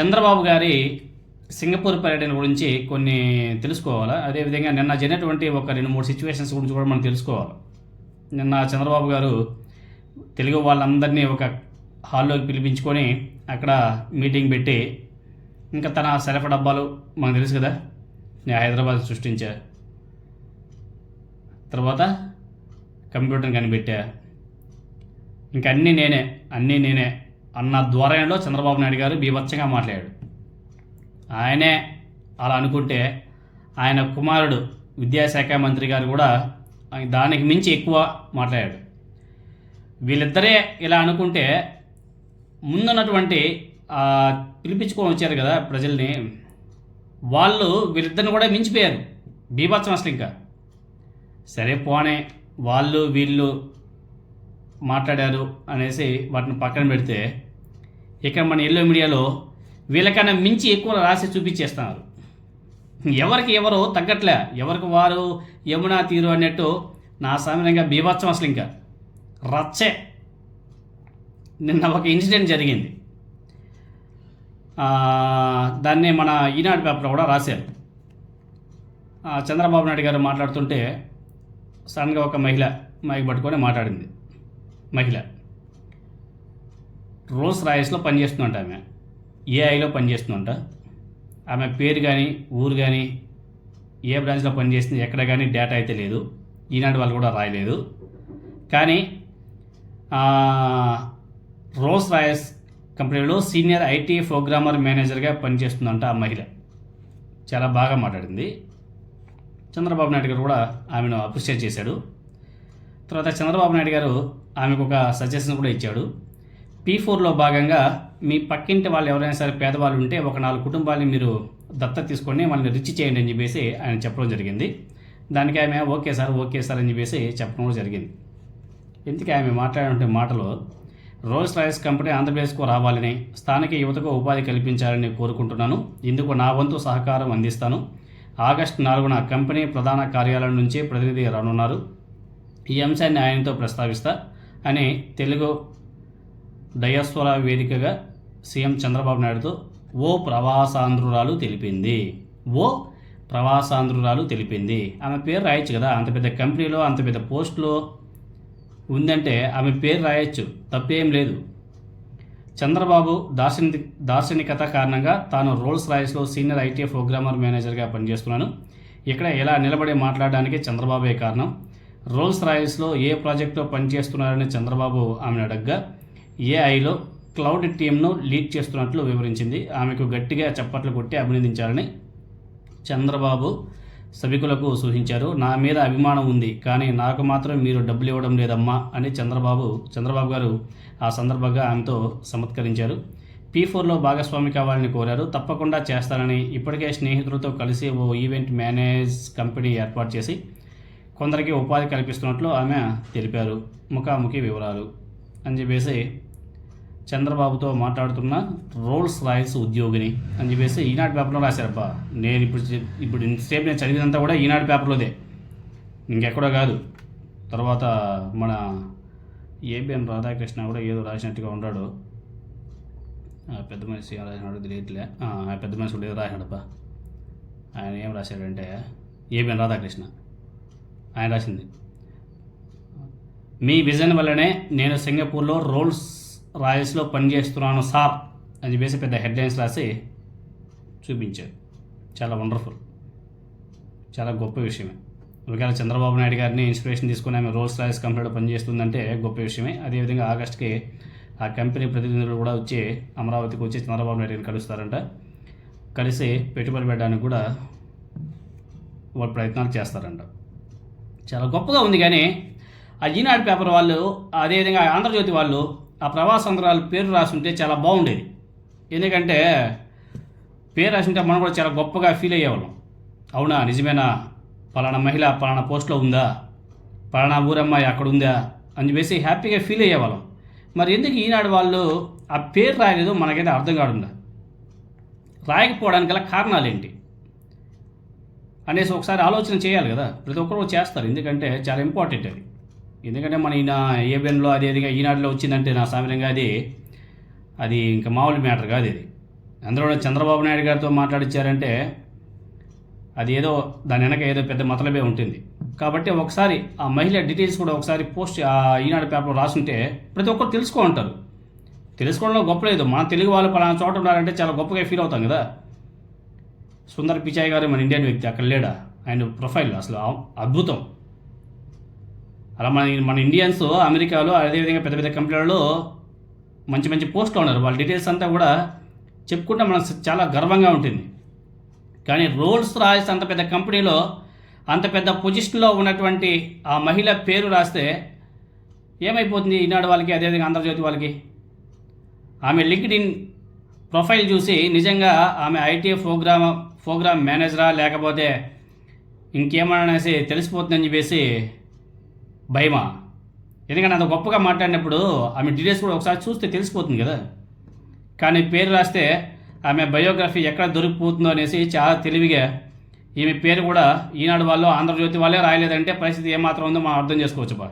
చంద్రబాబు గారి సింగపూర్ పర్యటన గురించి కొన్ని తెలుసుకోవాలా? అదేవిధంగా నిన్న జరిగినటువంటి ఒక రెండు మూడు సిచ్యువేషన్స్ గురించి కూడా మనం తెలుసుకోవాలి? నిన్న చంద్రబాబు గారు తెలుగు వాళ్ళందరినీ ఒక హాల్లోకి పిలిపించుకొని అక్కడ మీటింగ్ పెట్టి ఇంకా తన సెలఫ్ డబ్బాలు మనకు తెలుసు కదా నేను హైదరాబాద్ సృష్టించా. తర్వాత కంప్యూటర్ కనిపెట్టా. ఇంకా అన్నీ నేనే అన్నీ నేనే. అన్న ధోరణిలో చంద్రబాబు నాయుడు గారు బీభత్సంగా మాట్లాడాడు. ఆయనే అలా అనుకుంటే ఆయన కుమారుడు విద్యాశాఖ మంత్రి గారు కూడా దానికి మించి ఎక్కువ మాట్లాడాడు. వీళ్ళిద్దరే ఇలా అనుకుంటే ముందున్నటువంటి పిలిపించుకొని వచ్చారు కదా ప్రజల్ని వాళ్ళు వీళ్ళిద్దరిని కూడా మించిపోయారు. బీభత్సం అసలు ఇంకా. సరే పోనే వాళ్ళు వీళ్ళు మాట్లాడారు అనేసి వాటిని పక్కన పెడితే ఇక్కడ మన ఎల్లో మీడియాలో వీళ్ళకన్నా మించి ఎక్కువ రాసి చూపించేస్తున్నారు. ఎవరికి ఎవరు తగ్గట్లే ఎవరికి వారు యమునా తీరు అన్నట్టు నా సామాన్యంగా బీభత్సం అసలు ఇంకా. రచ్చే. నిన్న ఒక ఇన్సిడెంట్ జరిగింది. దాన్ని మన ఈనాడు పేపర్లో కూడా రాశారు. చంద్రబాబు నాయుడు గారు మాట్లాడుతుంటే సడన్గా ఒక మహిళ మైక్ పట్టుకొని మాట్లాడింది. మహిళ. రోల్స్ రాయస్లో పనిచేస్తుందంట ఆమె. ఏఐలో పనిచేస్తుందంట. ఆమె పేరు కానీ ఊరు కానీ ఏ బ్రాంచ్లో పనిచేస్తుంది ఎక్కడ కానీ డేటా అయితే లేదు. ఈనాడు వాళ్ళు కూడా రాయలేదు. కానీ రోల్స్ రాయస్ కంపెనీలో సీనియర్ ఐటీ ప్రోగ్రామర్ మేనేజర్గా పనిచేస్తుందంట ఆ మహిళ. చాలా బాగా మాట్లాడింది. చంద్రబాబు నాయుడు గారు కూడా ఆమెను అప్రిషియేట్ చేశాడు. తర్వాత చంద్రబాబు నాయుడు గారు ఆమెకు ఒక సజెషన్ కూడా ఇచ్చాడు. పీ ఫోర్లో భాగంగా మీ పక్కింటి వాళ్ళు ఎవరైనా సరే పేదవాళ్ళు ఉంటే ఒక నాలుగు కుటుంబాలని మీరు దత్తత తీసుకొని వాళ్ళని రిచ్ చేయండి అని చెప్పేసి ఆయన చెప్పడం జరిగింది. దానికి ఆమె ఓకే సార్ ఓకే సార్ అని చెప్పేసి చెప్పడం కూడా జరిగింది. ఇందుకే ఆమె మాట్లాడిన మాటలు రోల్స్ రాయల్స్ కంపెనీ ఆంధ్రప్రదేశ్కు రావాలని స్థానిక యువతకు ఉపాధి కల్పించాలని కోరుకుంటున్నాను. ఇందుకు నా వంతు సహకారం అందిస్తాను. ఆగస్టు నాలుగున కంపెనీ ప్రధాన కార్యాలయం నుంచి ప్రతినిధి రానున్నారు. ఈ అంశాన్ని ఆయనతో ప్రస్తావిస్తా అని తెలుగు డయాస్వర వేదికగా సీఎం చంద్రబాబు నాయుడుతో ఓ ప్రవాసాంధ్రురాలు తెలిపింది. ఓ ప్రవాసాంధ్రురాలు తెలిపింది. ఆమె పేరు రాయొచ్చు కదా? అంత పెద్ద కంపెనీలో అంత పెద్ద పోస్ట్లో ఉందంటే ఆమె పేరు రాయొచ్చు. తప్పేం లేదు. చంద్రబాబు దార్శని దార్శనికత కారణంగా తాను రోల్స్ రాయస్లో సీనియర్ ఐటీ ప్రోగ్రామర్ మేనేజర్గా పనిచేస్తున్నాను. ఇక్కడ ఎలా నిలబడి మాట్లాడడానికి చంద్రబాబే కారణం. రోల్స్ రాయస్లో ఏ ప్రాజెక్టులో పనిచేస్తున్నారని చంద్రబాబు ఆమెను అడగ్గా ఏఐలో క్లౌడ్ టీంను లీడ్ చేస్తున్నట్లు వివరించింది. ఆమెకు గట్టిగా చప్పట్లు కొట్టి అభినందించాలని చంద్రబాబు సభికులకు సూచించారు. నా మీద అభిమానం ఉంది కానీ నాకు మాత్రం మీరు డబ్బులు ఇవ్వడం లేదమ్మా అని చంద్రబాబు చంద్రబాబు గారు ఆ సందర్భంగా ఆమెతో సమత్కరించారు. పీ ఫోర్లో భాగస్వామి కావాలని కోరారు. తప్పకుండా చేస్తానని ఇప్పటికే స్నేహితులతో కలిసి ఓ ఈవెంట్ మేనేజ్ కంపెనీ ఏర్పాటు చేసి కొందరికి ఉపాధి కల్పిస్తున్నట్లు ఆమె తెలిపారు. ముఖాముఖి వివరాలు. అని చెప్పేసి చంద్రబాబుతో మాట్లాడుతున్న రోల్స్ రాయల్స్ ఉద్యోగిని అని చెప్పేసి ఈనాడు పేపర్లో రాశారబ్బా. నేను ఇప్పుడు ఇప్పుడు ఇంతసేపు నేను చదివినంతా కూడా ఈనాడు పేపర్లోదే. ఇంకెక్కడో కాదు. తర్వాత మన ఏబిఎన్ రాధాకృష్ణ కూడా ఏదో రాసినట్టుగా ఉన్నాడు ఆ పెద్ద మనిషి ఏం రాసినాడు తెలియట్లే. ఆ పెద్ద మనిషి కూడా ఏదో రాసినాడబ్బా ఆయన ఏం రాశాడంటే ఏబిఎన్ రాధాకృష్ణ. ఆయన రాసింది. మీ విజన్ వల్లనే నేను సింగపూర్లో రోల్స్ రాయల్స్లో పనిచేస్తున్నాను సార్ అని చెప్పేసి పెద్ద హెడ్లైన్స్ రాసి చూపించారు. చాలా వండర్ఫుల్. చాలా గొప్ప విషయమే. ఒకవేళ చంద్రబాబు నాయుడు గారిని ఇన్స్పిరేషన్ తీసుకుని ఆమె రోల్స్ రాయల్స్ కంపెనీలో పనిచేస్తుందంటే గొప్ప విషయమే. అదేవిధంగా ఆగస్ట్కి ఆ కంపెనీ ప్రతినిధులు కూడా వచ్చి అమరావతికి వచ్చి చంద్రబాబు నాయుడు గారిని కలుస్తారంట. కలిసి పెట్టుబడి పెట్టడానికి కూడా వాళ్ళు ప్రయత్నాలు చేస్తారంట. చాలా గొప్పగా ఉంది కానీ ఆ ఈనాడు పేపర్ వాళ్ళు అదేవిధంగా ఆంధ్రజ్యోతి వాళ్ళు ఆ ప్రవాసాంధ్రాల పేరు రాసుంటే చాలా బాగుండేది. ఎందుకంటే పేరు రాసుంటే మనం కూడా చాలా గొప్పగా ఫీల్ అయ్యేవాళ్ళం. అవునా నిజమేనా? పలానా మహిళ పలానా పోస్ట్లో ఉందా? పలానా ఊరమ్మాయి అక్కడ ఉందా? అని చెప్పేసి హ్యాపీగా ఫీల్ అయ్యేవాళ్ళం. మరి ఎందుకు ఈనాడు వాళ్ళు ఆ పేరు రాయలేదు మనకైతే అర్థం కాడుందా రాయకపోవడానికి గల కారణాలు ఏంటి అనేసి ఒకసారి ఆలోచన చేయాలి కదా. ప్రతి ఒక్కరు చేస్తారు. ఎందుకంటే చాలా ఇంపార్టెంట్ అది. ఎందుకంటే మన ఈయన ఏబిఎన్లో అది అదేవిధంగా ఈనాడులో వచ్చిందంటే నా సామాన్యంగా అది అది ఇంకా మామూలు మ్యాటర్ కాదు ఇది. అందులో చంద్రబాబు నాయుడు గారితో మాట్లాడిచ్చారంటే అది ఏదో దాని వెనక ఏదో పెద్ద మతలబే ఉంటుంది. కాబట్టి ఒకసారి ఆ మహిళ డీటెయిల్స్ కూడా ఒకసారి పోస్ట్ ఆ ఈనాడు పేపర్లో రాసుంటే ప్రతి ఒక్కరు తెలుసుకో ఉంటారు తెలుసుకోవడంలో గొప్ప లేదు. మన తెలుగు వాళ్ళు పలానా చోట ఉన్నారంటే చాలా గొప్పగా ఫీల్ అవుతాం కదా. సుందర్ పిచాయ్ గారు మన ఇండియన్ వ్యక్తి అక్కడ లేడా? ఆయన ప్రొఫైల్ అసలు అద్భుతం. అలా మన మన ఇండియన్స్ అమెరికాలో అదేవిధంగా పెద్ద పెద్ద కంపెనీలలో మంచి మంచి పోస్ట్లో ఉన్నారు. వాళ్ళ డీటెయిల్స్ అంతా కూడా చెప్పుకుంటే మనకు చాలా గర్వంగా ఉంటుంది. కానీ రోల్స్ రాయిస్ అంత పెద్ద కంపెనీలో అంత పెద్ద పొజిషన్లో ఉన్నటువంటి ఆ మహిళ పేరు రాస్తే ఏమైపోతుంది? ఈనాడు వాళ్ళకి అదేవిధంగా ఆంధ్రజ్యోతి వాళ్ళకి. ఆమె లింక్డ్ ఇన్ ప్రొఫైల్ చూసి నిజంగా ఆమె ఐటీ ప్రోగ్రామ్ ప్రోగ్రామ్ మేనేజరా లేకపోతే ఇంకేమనేసి తెలిసిపోతుందని చెప్పేసి భయమా? ఎందుకంటే అంత గొప్పగా మాట్లాడినప్పుడు ఆమె డీటెయిల్స్ కూడా ఒకసారి చూస్తే తెలిసిపోతుంది కదా. కానీ పేరు రాస్తే ఆమె బయోగ్రఫీ ఎక్కడ దొరికిపోతుందో అనేసి చాలా తెలివిగా ఈమె పేరు కూడా ఈనాడు వాళ్ళు ఆంధ్రజ్యోతి వాళ్ళే రాయలేదంటే పరిస్థితి ఏమాత్రం ఉందో మనం అర్థం చేసుకోవచ్చు బా.